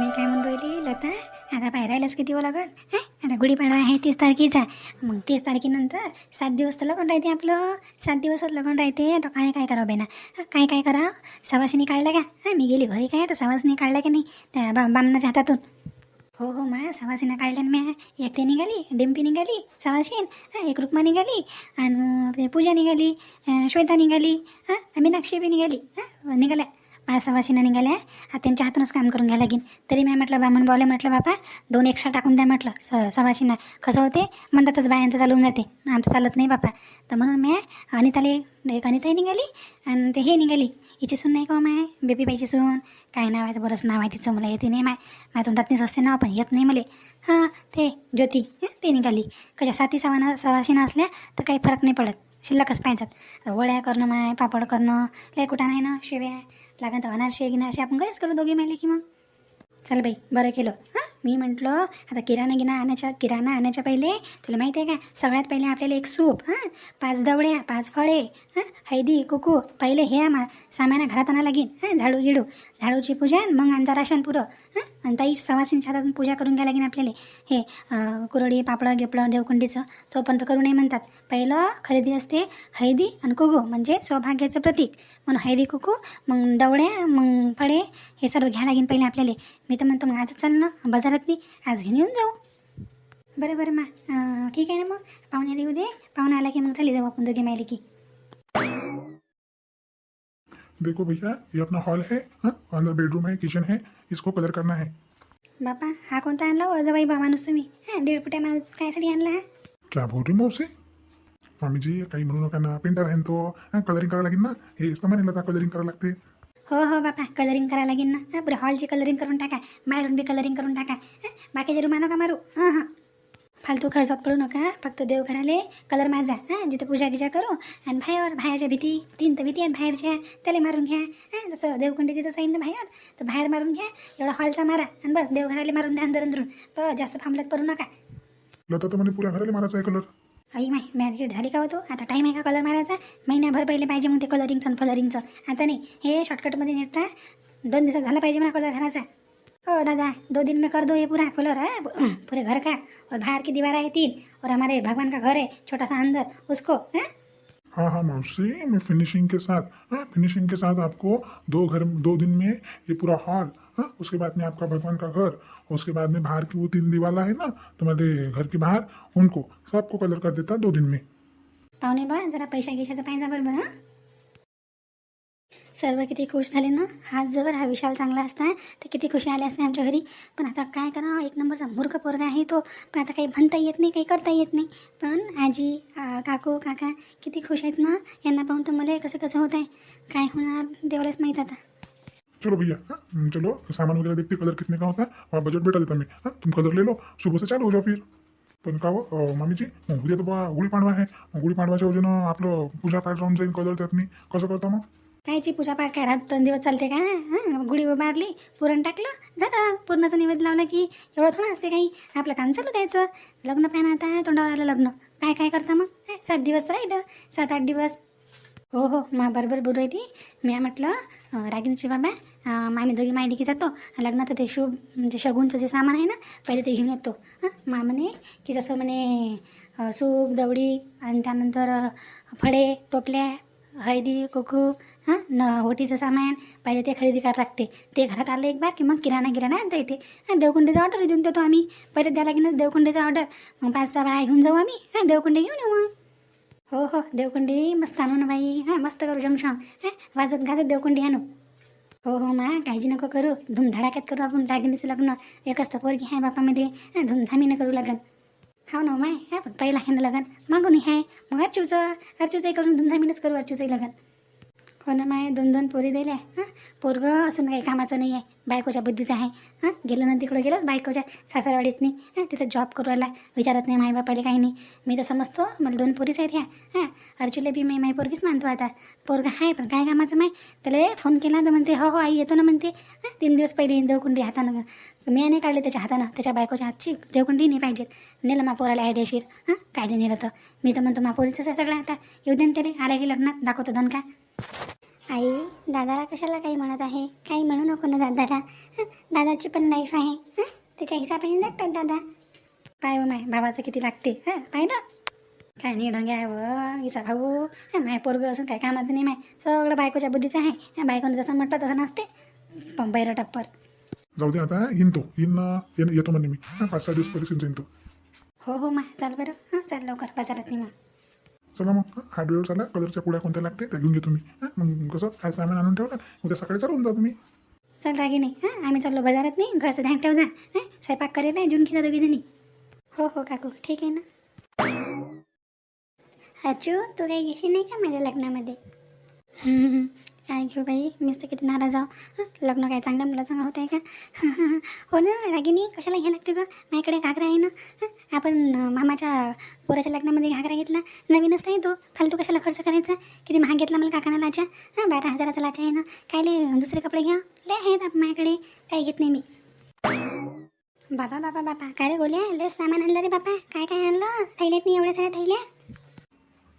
मी काय म्हणून राहिली? लता आता पायरायलाच किती हो लागल? हे? आता गुढीपाडवा आहे तीस तारखेचा. मग तीस तारखेनंतर सात दिवस तर लगन राहते आपलं. सात दिवसच लगन राहते. तर काय काय करावं बेना? काय काय करा सवासिनी काढलं का? मी गेली घरी काय? तर सवासिनी काढलं की नाही? त्या बा बामनाच्या हातातून. हो हो मा सवासीनं काढल्या मी एकटे निघाली डिंपी निघाली सवासीन हं, एक रुक्मा निघाली आणि पूजा निघाली श्वेता निघाली हां मीनाक्षी बी निघाली हां निघाल्या. माझ्या सवासीनं निघाल्या. आता त्यांच्या हातूनच काम करून घ्यायला लागेन. तरी मी म्हटलं बामण बावले म्हटलं बापा दोन एक्स्ट्रा टाकून द्या म्हटलं. स सवासीना कसं होते? म्हणतातच बायांचं चालवून जाते. आमचं चालत नाही बापा. तर म्हणून मी अनिताले एक अनिताही निघाली आणि ते हे निघाली. हिची सून नाही का हो माय? बेबी बाईची सून. काय नाव आहे? तर बरंच नाव आहे तिचं. मला येते नाही माय. माझ्या तोंडात नाही असते नाव पण येत नाही मला. हां ते ज्योती ते निघाली. कशा साती सवाना सवाशिना असल्या तर काही फरक नाही पडत. शिल्लकच पाहिजेत. वड्या करणं माय पापड करणं लय कुठं नाही ना शेव्या. लागन तर अनारशे गिनारशे आपण घरीच करू दोघी माहिले की मग. चल बाई बरं केलं. हां? मी म्हटलं आता किराणा गिना आणायच्या किराणा आणायच्या पहिले. तुला माहिती आहे का? सगळ्यात पहिले आपल्याला एक सूप हां? पाच दवड्या पाच फळे हां? हैदी कुकू पहिले हे मा सामान घरात आणा लागेल हां? झाडू गिडू. झाडूची पूजा मग आणजा राशन पुरं हां? आणि ताई सवासींच्या हातातून पूजा करून घ्या लागेल आपल्याला. हे कुरडी पापडं गिपडं देवकुंडीचं तो पण तर करू नये म्हणतात. पहिलं खरेदी असते हैदी आणि कुकू म्हणजे सौभाग्याचं प्रतीक. म्हणून हैदी कुकू मग दवड्या मग फळे हे सर्व घ्या लागेल पहिले आपल्याला. मी तर म्हणतो मग आता चाल ना बाजार नाही आज घेऊन येऊन जाऊ. बरं बरं मा ठीक आहे ना मग? पाहुण्याला येऊ दे पाहुणा आला की मग चाली जाऊ आपण दोघे माहिले की देखो भैया ये अपना हॉल है हाँ? अंदर बेडरूम है किचन है इसको कलर करना है। बापा हा कोणता आणला हो? जवाई बा माणूस तुम्ही. हां दीड फुट्या माणूस कायसाठी आणला हा? क्या बोल रही मौसी? मामी जी काही म्हणू नका ना पेंटर आहे ना तो हाँ कलरिंग करायला लागेल ना? हे आता कलरिंग करायला लागते. हो हो बापा. कलरिंग करायला लागेल ना. हां पुढे हॉलची कलरिंग करून टाका. बाहेरून बी कलरिंग करून टाका. बाकीच्या बाकीचे रुमा नका मारू? हां हां. फालतू खर्चात पडू नका फक्त देवघराले कलर माझा. हां जिथं पूजा गिजा करू आणि बाहेर बाहेरच्या भीती तीन तर भीती आणि बाहेरच्या त्याला मारून घ्या. हां जसं देवकुंडी तिथं जाईन ना बाहेर तर बाहेर मारून घ्या. एवढा हॉलचा मारा आणि बस देवघराले मारून द्या अंदर अंदरून. प जास्त फांबलत पडू नका. लता तर म्हणे पुऱ्या घराला मारायचा आहे कलर आई माय मॅरिकेट झाली का होतो आता टाईम आहे का कलर मारायचा? महिन्याभर पहिले पाहिजे मग ते कलरिंगचं फलरिंगचं आता नाही. हे शॉर्टकटमध्ये नेटा दोन दिवसात झाला पाहिजे मला कलर घालायचा. हो दादा. दो दिन में कर दो ये पूरा कलर है. पूरे घर का? और बाहर की दीवार है तीन. और हमारे भगवान का घर है छोटा सा अंदर. उसको हैं? हाँ हाँ मौसी मैं फिनिशिंग के साथ। हाँ फिनिशिंग के साथ आपको दो घर, दो दिन में ये पूरा हॉल हाँ उसके बाद में आपका भगवान का घर, उसके बाद में बाहर की वो तीन दीवाला है ना, तुम्हारे घर के बाहर, उनको, सबको कलर कर देता दो दिन में। पाहुणे बा जरा पैसा गिशाचं पाहिजे बरोबर हाँ? सर्व किती खुश झाले ना? हा जर हा विशाल चांगला असता तर किती खुशी आले असते आमच्या घरी. पण आता काय करा एक नंबरचा मूर्ख पोरगा आहे तो. पण आता काही म्हणता येत नाही काही करता येत नाही. पण आजी काकू काका किती खुश आहेत ना? यांना पाहून तर मला कसं कसं होत आहे काय होणार देवालाच माहीत आता. चलो भैया चलो. सामान वगैरह देखते कलर कितने का होता? है वहाँ बजट बेटा देता मैं. हाँ तुम कलर ले लो. सुबह से चालू हो जाओ फिर. पण का हो मग उद्या तर बा गुढीपाडवा आहे गुढीपाडवाच्या वजन आपलं पूजा पाठ राहून जाईल कलर त्यातनी कसं करता मग? कायची पूजापाठ काय रात दोन दिवस चालते का? हां गुढी उभारली पुरण टाकलं झालं. पूर्णाचं निवेद लावलं की एवढं थोडं असते काही. आपलं काम चालू द्यायचं. लग्न पाहिजे आता तोंडावर आलं लग्न. काय काय करता मग? सात दिवस राहिलं. सात आठ दिवस. हो हो मा बरोबर बोलू ती मी म्हटलं अं, रागिनीचे बाबा मामी आम्ही दोघी माहिती की जातो. लग्नाचं ते शुभ म्हणजे शगुनचं जे सामान आहे ना पहिले ते घेऊन येतो. हां मा म्हणे की जसं म्हणे सूप दवडी आणि त्यानंतर फळे टोपल्या हळदी कुकू हां? न ओटीचं सामान पहिले ते खरेदी करा लागते. ते घरात आलं एक बार की मग किराणा गिराणा आणता येते. हां देवकुंडीचा ऑर्डर देऊन देतो आम्ही. पहिले द्यायला लागेल देवकुंडीचा ऑर्डर मग पाच सहा बाया घेऊन जाऊ आम्ही. हां देवकुंडी घेऊन येऊ मग. हो हो देवकुंडी मस्त आणू ना बाई. हां मस्त करू जमशाम हां वाजत गाजत देवकुंडी आणू. हो हो मा काळजी नको करू. धुमधडाक्यात करू आपण दागिनीचं लग्न. एकच तर पोरगी आहे बापामध्ये. हां करू लग्न. हो ना माय. हा पण पहिला आहे ना लग्न. मागून आहे. मग अर्चूचं अर्चूचंही करून धूमधामीनंच करू अर्चूचंही लग्न. हो ना माय दोन दोन पोरी दिल्या हां? पोरगं असून काही कामाचं नाही आहे बायकोच्या बुद्धीचं आहे हां? गेलं ना तिकडं गेलंच बायकोच्या सासरवाडीत नाही हां? तिथं जॉब करू आला विचारत नाही माय बापाला काही नाही. मी तर समजतो मला दोन पोरीच आहेत ह्या हां? अर्जुला बी मी माय पोरगीच मानतो आता. पोरगं आहे पण काय कामाचं माय? त्याला फोन केला तर म्हणते हो हो आई येतो ना म्हणते हां? तीन दिवस पहिले देवकुंडी हातानं मी नाही काढले त्याच्या हातानं त्याच्या बायकोच्या हातची देवकुंडी नाही पाहिजेत. नेलं मा पोराला आयडियाशीर हां? कायदे नेलं तर? मी तर म्हणतो मा पोरीचंच आहे सगळं आता येऊ दे त्याला आल्या की लग्नात दाखवतो धन का आई दादाला कशाला काही म्हणत आहे? काही म्हणू नको ना दादाला? दादाची पण लाईफ आहे. हं? त्याच्या हिसाबाने जगतात दादा. पाय हो माय भावाचं किती लागते? हां? पाय ना. काय नाही ढंगे आहे व भाऊ. हं, माय पोरगं असं काय कामाचं नाही माय. सगळं बायकोच्या बुद्धीचं आहे. बायकोनं जसं म्हटलं तसं नसते. पण बैर टप्पर जाऊ दे आता येईन तो येईन ना येईन येतो म्हणे मी. हा, पाच सहा दिवस परिस्थिती येईन तो. हो हो मा चाल बरं. हां चाल लवकर. बाजारात नाही मग चला मग हा, हार्डवेअर झाला कलरच्या पुड्या कोणत्या लागते त्या घेऊन घे तुम्ही. मग कसं काय सामान आणून ठेवला उद्या सकाळी चालून जा तुम्ही. चल रागी नाही हां आम्ही चाललो बाजारात नाही घरचं ध्यान ठेव जा हां स्वयंपाक करेल नाही जून घेता दोघी जणी हो हो काकू ठीक आहे ना. अचू तू काही घेशील नाही का माझ्या लग्नामध्ये? काय घेऊ बाई मीच तर किती नाराज आहो लग्न काय चांगल्या मुलाचं होत आहे का? हो ना रागिनी कशाला घ्या लागते गं? माझ्याकडे घागरा आहे ना. आपण मामाच्या पोराच्या लग्नामध्ये घागरा घेतला. नवीनच नाही तो. फालतू कशाला खर्च करायचा? किती महाग घेतला मला काकाना लाचा? हां बारा हजाराचा लाचा आहे ना. कायले दुसरे कपडे घ्या. लय आहेत आप- माझ्याकडे. काय घेत नाही मी. बाबा बाबा बाबा. काय रे बोल्या लय सामान आणलं रे बाबा. काय काय आणलं? थैल्यात नाही एवढ्या सगळ्या थैल्या?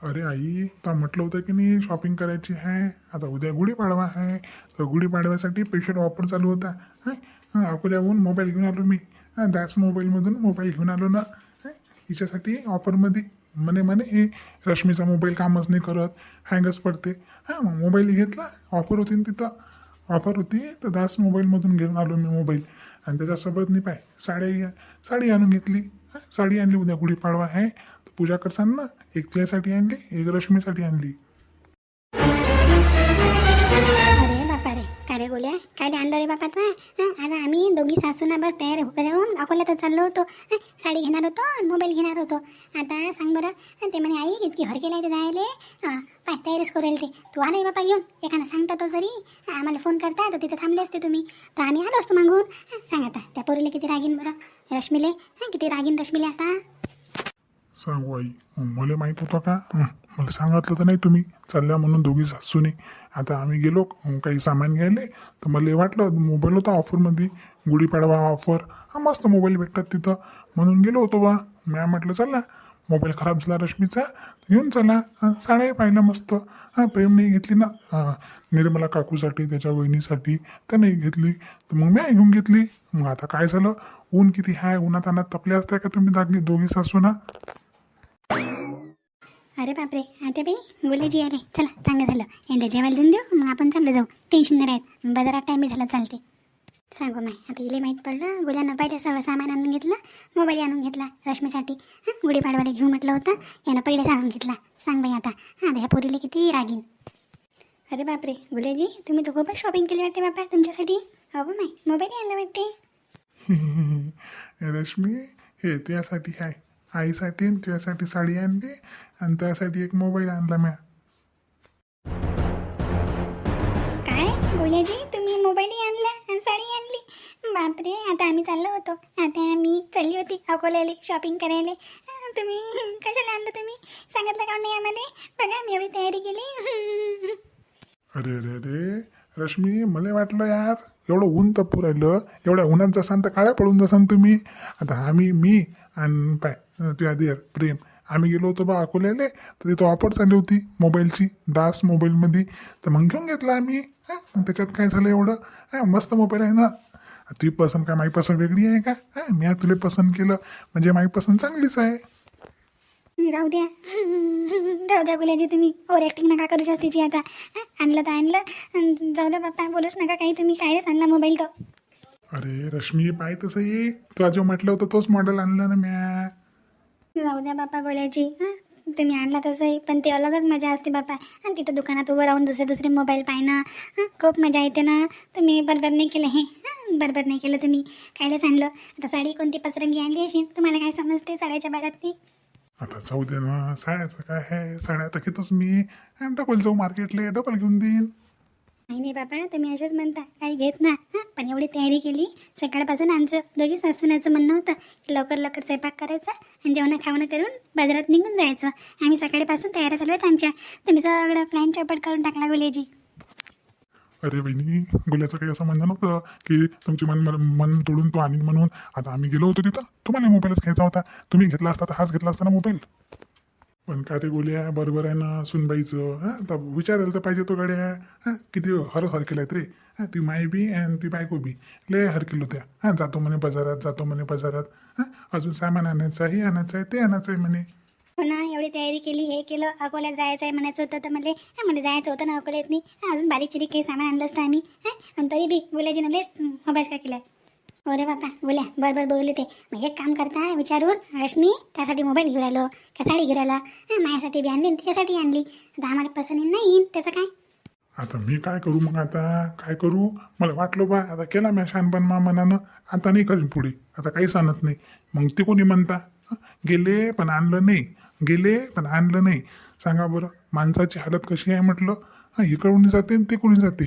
अरे आई तर म्हटलं होतं की नाही शॉपिंग करायची आहे आता उद्या गुढीपाडवा आहे तर गुढीपाडव्यासाठी पेशंट ऑफर चालू होता. हां अकोल्याहून मोबाईल घेऊन आलो मी. हां दास मोबाईलमधून मोबाईल घेऊन आलो ना. हां हिच्यासाठी ऑफरमध्ये म्हणे म्हणे हे रश्मीचा मोबाईल कामच नाही करत हँगच पडते. हां मग मोबाईल घेतला ऑफर होती ना तिथं. ऑफर होती तर दास मोबाईलमधून घेऊन आलो मी मोबाईल आणि त्याच्यासोबत नाही पाय साडी साडी आणून घेतली. साडी आणली उद्या गुढीपाडवा आहे. पूजा करसान ना एक तुझ्यासाठी आणली एक रश्मीसाठी आणली. अरे बापा रे काय रे बोल्या काय आणलं रे बापा तू आता आम्ही दोघी सासूना बस तयार होऊन अकोल्यातच चाललो होतो हं? साडी घेणार होतो आणि मोबाईल घेणार होतो. आता सांग बरं हं, ते म्हणे आई इतकी हर केलाय ते जायले. हं, पाय तयारीच करेल ते. तू आलाय बापा घेऊन? एखादा सांगता तो जरी. हं, आम्हाला फोन करता तर तिथे थांबले असते तुम्ही. तर आम्ही आलो असतो मागून. हं, सांग आता त्या पोरीला किती रागीन बरं? रश्मीले हं, किती रागीन रश्मीले आता? सांगू आई. मला माहीत होतं का? मला सांगितलं तर नाही तुम्ही. चालल्या म्हणून दोघी सासूने. आता आम्ही गेलो काही सामान घ्यायले. तर मला वाटलं मोबाईल होता ऑफरमध्ये. गुढीपाडवा ऑफर हा मस्त मोबाईल भेटतात तिथं. म्हणून गेलो होतो बा. म्या म्हटलं चला मोबाईल खराब झाला रश्मीचा घेऊन चला. साड्याही पाहिल्या मस्त. हां प्रेमने घेतली ना. हां निर्मला काकूसाठी त्याच्या वहिनीसाठी त्याने घेतली. तर मग मी घेऊन घेतली. मग आता काय झालं? ऊन किती आहे उन्हात अनात तपले असत्या का तुम्ही दागी दोघी सासू ना अरे बापरे. आता बाई गुलेजी आले चला चांगलं झालं. यांना जेवायला देऊन देऊ मग आपण चाललं जाऊ. टेन्शन नाही राहत. बाजारात टाईम झाला चालते. सांगू माय आता इले माहीत पडलं. गुलानं पहिले सगळं सामान आणून घेतलं. मोबाईल आणून घेतला रश्मीसाठी. हां गुढीपाडवाला घेऊ म्हटलं होतं. यानं पहिलेच आणून घेतला. सांग बाई आता. हां ह्या पोरीला किती रागीन. अरे बापरे. गुलेजी तुम्ही तर खूपच शॉपिंग केली वाटते बापा तुमच्यासाठी. हो माय मोबाईल आणला वाटते. रश्मी हे तुझ्यासाठी आहे आईसाठी आणि तुझ्यासाठी साडी आणली आणि त्यासाठी एक मोबाईल आणला म्या. काय? बोलाजी तुम्ही मोबाईलही आणला आणि साडी आणली? बापरे आता आम्ही चाललो होतो. आता आम्ही चालली होती अकोल्याला शॉपिंग करायला. अं, तुम्ही कशाला आणलं तुम्ही? सांगितलं का नाही आम्हाला? बघा मी एवढी तयारी केली. अरे अरे अरे रश्मी मला वाटलं यार एवढं ऊन तपू राहिलं एवढ्या उन्हात जसान तर काळ्या पडून जसान तुम्ही. आता आम्ही मी आणि पाय अं, तुझ्या देर प्रेम. आम्ही गेलो होतो बा अकोल्याले तर तिथं ऑफर चालली होती मोबाईलची दास मोबाईलमध्ये. तर मग घेऊन घेतला आम्ही. त्याच्यात काय झालं एवढं? हं, मस्त मोबाईल आहे ना. तुझी पसंत काय माझी पसंत वेगळी आहे का? मी मी तुला पसंत केलं. म्हणजे माझी पसंत चांगलीच आहे. राहू द्या. राहू द्या बोलायची तुम्ही. ओव्हर ॲक्टिंग नका करू जास्तीची आता. आणलं तर आणलं. जाऊ द्या बाप्पा बोलूच नका काही. तुम्ही कायच आणला मोबाईल तो अरे रश्मी पाय तसं ये. तुला जो म्हटलं होतं तोच मॉडेल आणलं ना म्या. जाऊ द्या बाप्पा बोलायची हां? तुम्ही आणला तसंही पण ते अलगच मजा असते बाप्पा आणि तिथं दुकानात उभं राहून दुसरे दुसरे मोबाईल पाहणं हं, खूप मजा येते ना. तुम्ही बरोबर नाही केलं हे हं, बरोबर नाही केलं तुम्ही. कायलाच आणलं. आता साडी कोणती पसरंगी आणली अशी? तुम्हाला काय समजते साड्याच्या बाजारात ती आता जाऊ दे ना. साड्याचं काय आहे? साड्या आता घेतोच मी. आणि डबल जाऊ मार्केटला डबल घेऊन देईन नाही नाही बाबा तुम्ही असेच म्हणता. काही घेत ना. हां पण एवढी तयारी केली. सकाळपासून आमचं दोघी सासूनाचं म्हणणं होतं की लवकर लवकर स्वयंपाक करायचा आणि जेवण खावणं करून बाजारात निघून जायचं. आम्ही सकाळीपासून तयार चालू आहेत आमच्या. तुम्ही सगळं प्लॅन चौपट करून टाकला गुलेजी. अरे बहिणी गुल्याचं काही असं म्हणणं नव्हतं की तुमची मन मन- मन तोडून तो आणीन म्हणून. आता आम्ही गेलो होतो तिथं. तुम्हाला मोबाईलच घ्यायचा होता. तुम्ही घेतला असता तर हाच घेतला असता ना मोबाईल. पण का रे गोल्या बरोबर आहे ना सुनबाईचं हां? तर विचारायला तर पाहिजे तो गड्या हां? किती हरस हरकेला आहेत रे. हां ती माय बी आणि ती बायको बी लय हरकेलो होत्या. हां जातो म्हणे बाजारात जातो म्हणे बाजारात. हां अजून सामान आणायचं आहे हे आणायचं आहे ते आणायचं आहे म्हणे. हो ना एवढी तयारी केली हे केलं अकोल्यात जायचं आहे म्हणायचं होतं तर म्हणले हा मला जायचं होतं ना अकोल्यात नाही अजून बारीक चिरीक काही सामान आणलं असतं आम्ही. हा आणि तरी बी बोलायची ना लेस अभ्यास का केलाय? अरे बापा बोल्या बरं बरं बोलले ते. मग एक काम करता विचारून रश्मी त्यासाठी मोबाईल घेऊन राहिलो का साडी घेऊन राहिला माझ्यासाठी बी आणली आणि तिच्यासाठी आणली. आता आम्हाला पसंत नाही येईन त्याचं काय? आता मी काय करू मग आता? काय करू? मला वाटलं बा आता केला मी शानपण मा मनानं आता नाही करीन पुढे. आता काहीच आणत नाही. मग ते कोणी म्हणता? गेले पण आणलं नाही. गेले पण आणलं नाही. सांगा बरं माणसाची हालत कशी आहे म्हटलं? हां इकडून जाते आणि ते कोणी जाते.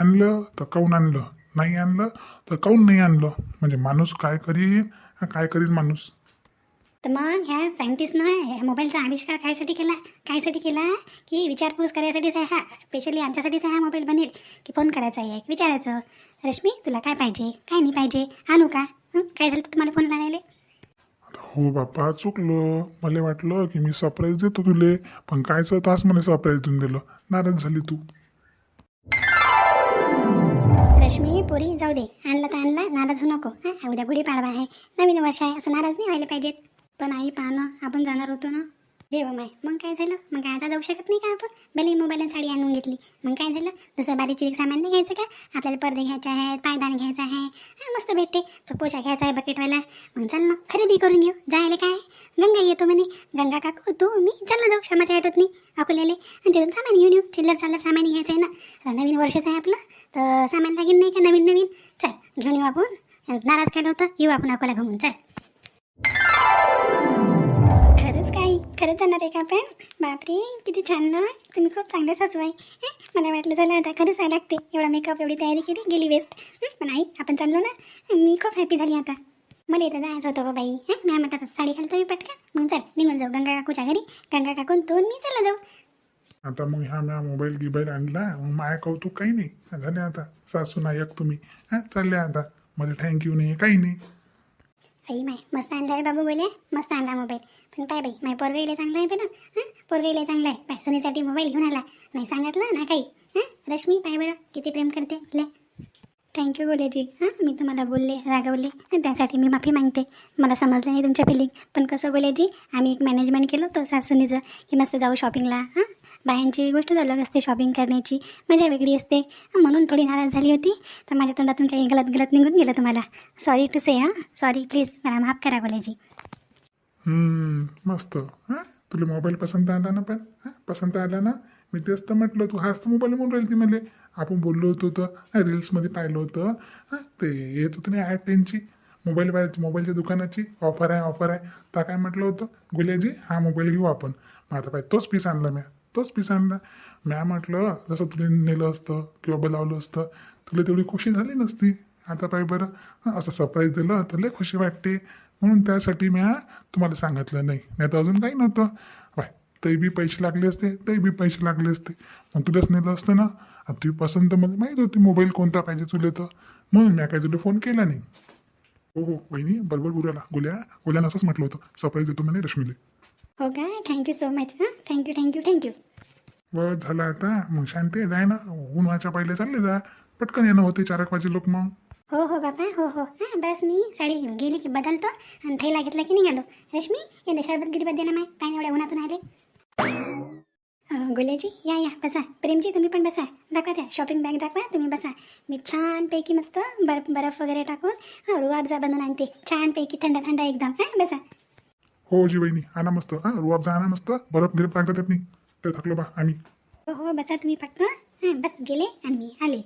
आणलं तर काऊन आणलं? नाही आणलं तर काऊन नाही आणलं? म्हणजे माणूस काय करीन हा, काय करीन माणूस? तर मग ह्या सायंटिस्टनं ह्या मोबाईलचा आविष्कार कायसाठी केला? कायसाठी केला? की विचारपूस करायसाठीच आहे हा? स्पेशली आमच्यासाठीच हा मोबाईल बनेल. की फोन करायचा आहे विचारायचं. रश्मी तुला काय पाहिजे? काय नाही पाहिजे? आणू का? हं? काय झालं तर तुम्हाला फोन लावायला? आता हो बाप्पा चुकलं. मला वाटलं की मी सरप्राईज देतो तुले. पण कायचं तास मला सरप्राईज देऊन दिलं. नाराज झाली तू. लक्ष्मी पुरी जाऊ दे. आणलं तर आणलं नाराज होऊ नको. हां उद्या गुढीपाडवा आहे. नवीन वर्ष आहे असं नाराज नाही व्हायला पाहिजेत. पण आई पाहणं आपण जाणार होतो ना? रे माय मग काय झालं? मग काय आता जाऊ शकत नाही का आपण? भले मोबाईल आणि साडी आणून घेतली. मग काय झालं? जसं बारीक चिरीक सामान नाही घ्यायचं का? आपल्याला पडदे घ्यायचे आहेत पायदान घ्यायचं आहे. हां मस्त भेटते. तो पोशा घ्यायचा आहे बकेटवाला मग चल ना खरेदी करून घेऊ. जायला काय? गंगा येतो म्हणे. गंगा काकू तू मी चल जाऊ. क्षमाच्या आठवत नाही. अकोल्याला. आणि तिथून सामान घेऊन येऊ. चिल्लर चाललर सामान घ्यायचं आहे ना? नवीन वर्षाचं आहे आपलं. तर सामान लागेल नाही का? नवीन नवीन. चल घेऊन येऊ आपण. नाराज केलं होतं येऊ आपण अकोला घुमून. चल. खरंच काही खरंच जाणार आहे का आपण? बापरे किती छान ना. तुम्ही खूप चांगले सचवाय मला वाटलं झालं आता खरंच आहे लागते. एवढा मेकअप एवढी तयारी केली गेली वेस्ट पण आई आपण चाललो ना? मी खूप हॅपी झाली आता. मला येतं जायचं होतं बा बाई. हां? मी म्हणतात साडी घालतो मी पटकन. मग चल निघून जाऊ. गंगा काकूच्या घरी. गंगा काकून तोन मी चला जाऊ. आता मग ह्या म्या मोबाईल गिबाईल आणला मग माय कौतुक काही नाही. झाले आता. सासू नायक तुम्ही. हां चालले आता. मला थँक्यू नाही काही नाही. आई माय मस्त आणला रे बाबू बोले मस्त आणला मोबाईल. पण पाय बाई माय पोरगईला चांगला आहे ना हां? पोरगईला चांगला आहे. पाय सुनीसाठी मोबाईल घेऊन आला. नाही सांगितलं ना काही. हां रश्मी पाय बरं किती प्रेम करते. ले. थँक्यू गोलेजी हां मी तुम्हाला बोलले रागवले. आणि त्यासाठी मी माफी मागते. मला समजलं नाही तुमच्या फिलिंग पण कसं गोलेजी आम्ही एक मॅनेजमेंट केलं होतं सासूनीचं की मस्त जाऊ शॉपिंगला हां? बायांची गोष्ट अलग असते शॉपिंग करण्याची. मजा वेगळी असते. म्हणून थोडी नाराज झाली होती. तर माझ्या तोंडातून काही गलत गलत निघून गेलं तुम्हाला. सॉरी टू से हां. सॉरी प्लीज मला माफ करा गोलेजी मस्त. हां? तुला मोबाईल पसंत आला ना पण? पसंत आला ना? मी तेच तर म्हटलं तू हाच तर मोबाईल म्हणून राहील ती मला. आपण बोललो होतो तर रील्समध्ये पाहिलं होतं. हां? ते येत होतं नाही ॲड त्यांची. मोबाईल पाहिजे मोबाईलच्या दुकानाची. ऑफर आहे ऑफर आहे. तर काय म्हटलं होतं? गुलियाजी हा मोबाईल घेऊ आपण. मग आता पाहिजे तोच पीस आणला मी तोच पीस आणला म्या म्हटलं जसं तुला नेलं असतं किंवा बोलावलं असतं तुला तेवढी खुशी झाली नसती. आता पाय बरं. असं सरप्राईज दिलं तर लय खुशी वाटते. म्हणून त्यासाठी म्या तुम्हाला सांगितलं नाही. नाही तर अजून काही नव्हतं. बाय. तरी बी पैसे लागले असते तरी बी पैसे लागले असते. मग तुलाच नेलं असतं ना. आता तुझी पसंत मला माहीत होती मोबाईल कोणता पाहिजे तुला तर. म्हणून म्या काय तुला फोन केला नाही. हो हो वहिनी बरोबर गुऱ्याला गुल्या गुल्यानं असंच म्हटलं होतं. सरप्राईज देतो म्हणे रश्मीले. हो का? थँक्यू सो मच हां? Thank you thank you thank you बस झालं आता. मग शांती जाय ना. उन्हाच्या पहिले चालले जा. पटकन येणं होते चार एक वाजे लोक मग. हो हो बाबा हो हो. हां बस मी साडी घेऊन गेली की बदलतो आणि थैला घेतला की निघालो. रश्मी येणे शरबत गिरबत दे ना माय. काय नाही एवढ्या उन्हातून आले. गुलेजी या या बसा. प्रेमजी तुम्ही पण बसा. दाखवा द्या शॉपिंग बॅग दाखवा. तुम्ही बसा. मी छानपैकी मस्त बर्फ बर्फ वगैरे टाकून हां रुआबजा बनवून आणते. छानपैकी थंड थंड एकदम. हां बसा. हो जी वहिनी आणा मस्त. हां रुआब जा आणा मस्त. बरफ गिरप लागतात त्यात नाही ते थकलो बा आम्ही हो हो बसा तुम्ही फक्त. हां बस गेले आणि मी आले.